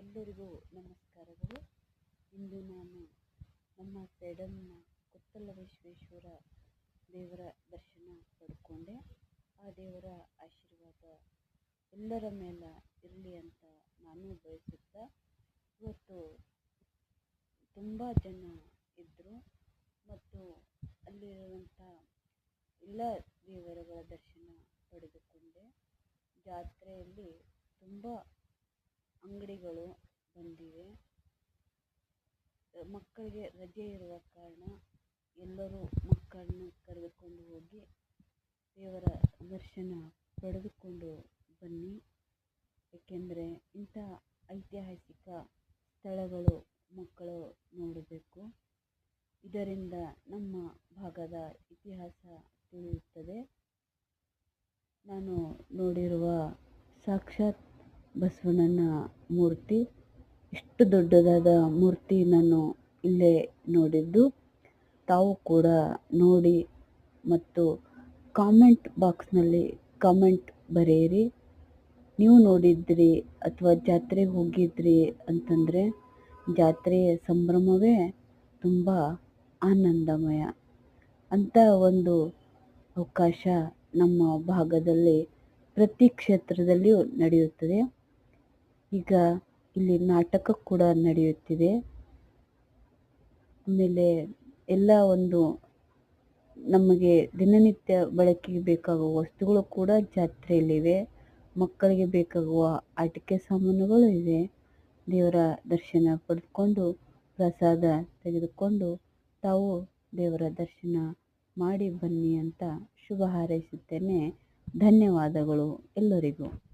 ಎಲ್ಲರಿಗೂ ನಮಸ್ಕಾರಗಳು. ಇಂದು ನಾನು ನಮ್ಮ ಸೈಡನ್ನ ಕೊತ್ತಲ ವಿಶ್ವೇಶ್ವರ ದೇವರ ದರ್ಶನ ಪಡ್ಕೊಂಡೆ. ಆ ದೇವರ ಆಶೀರ್ವಾದ ಎಲ್ಲರ ಮೇಲೆ ಇರಲಿ ಅಂತ ನಾನು ಬಯಸುತ್ತಾ, ಇವತ್ತು ತುಂಬ ಜನ ಇದ್ದರು ಮತ್ತು ಅಲ್ಲಿರುವಂಥ ಎಲ್ಲ ದೇವರುಗಳ ದರ್ಶನ ಪಡೆದುಕೊಂಡೆ. ಜಾತ್ರೆಯಲ್ಲಿ ತುಂಬ ಅಂಗಡಿಗಳು ಬಂದಿವೆ. ಮಕ್ಕಳಿಗೆ ರಜೆ ಇರುವ ಕಾರಣ ಎಲ್ಲರೂ ಮಕ್ಕಳನ್ನು ಕರೆದುಕೊಂಡು ಹೋಗಿ ದೇವರ ದರ್ಶನ ಪಡೆದುಕೊಂಡು ಬನ್ನಿ. ಏಕೆಂದರೆ ಇಂಥ ಐತಿಹಾಸಿಕ ಸ್ಥಳಗಳು ಮಕ್ಕಳು ನೋಡಬೇಕು. ಇದರಿಂದ ನಮ್ಮ ಭಾಗದ ಇತಿಹಾಸ ತಿಳಿಯುತ್ತದೆ. ನಾನು ನೋಡಿರುವ ಸಾಕ್ಷಾತ್ ಬಸವಣ್ಣನ ಮೂರ್ತಿ, ಇಷ್ಟು ದೊಡ್ಡದಾದ ಮೂರ್ತಿ ನಾನು ಇಲ್ಲೇ ನೋಡಿದ್ದು. ತಾವು ಕೂಡ ನೋಡಿ ಮತ್ತು ಕಾಮೆಂಟ್ ಬಾಕ್ಸ್ನಲ್ಲಿ ಕಾಮೆಂಟ್ ಬರೆಯಿರಿ. ನೀವು ನೋಡಿದ್ರಿ ಅಥವಾ ಜಾತ್ರೆಗೆ ಹೋಗಿದ್ರಿ ಅಂತಂದರೆ ಜಾತ್ರೆಯ ಸಂಭ್ರಮವೇ ತುಂಬ ಆನಂದಮಯ. ಅಂತ ಒಂದು ಅವಕಾಶ ನಮ್ಮ ಭಾಗದಲ್ಲಿ ಪ್ರತಿ ಕ್ಷೇತ್ರದಲ್ಲಿಯೂ ನಡೆಯುತ್ತದೆ. ಈಗ ಇಲ್ಲಿ ನಾಟಕ ಕೂಡ ನಡೆಯುತ್ತಿದೆ. ಆಮೇಲೆ ಎಲ್ಲ ಒಂದು ನಮಗೆ ದಿನನಿತ್ಯ ಬಳಕೆಗೆ ಬೇಕಾಗುವ ವಸ್ತುಗಳು ಕೂಡ ಜಾತ್ರೆಯಲ್ಲಿವೆ. ಮಕ್ಕಳಿಗೆ ಬೇಕಾಗುವ ಆಟಿಕೆ ಸಾಮಾನುಗಳು ಇವೆ. ದೇವರ ದರ್ಶನ ಪಡೆದುಕೊಂಡು ಪ್ರಸಾದ ತೆಗೆದುಕೊಂಡು ತಾವು ದೇವರ ದರ್ಶನ ಮಾಡಿ ಬನ್ನಿ ಅಂತ ಶುಭ ಹಾರೈಸುತ್ತೇನೆ. ಧನ್ಯವಾದಗಳು ಎಲ್ಲರಿಗೂ.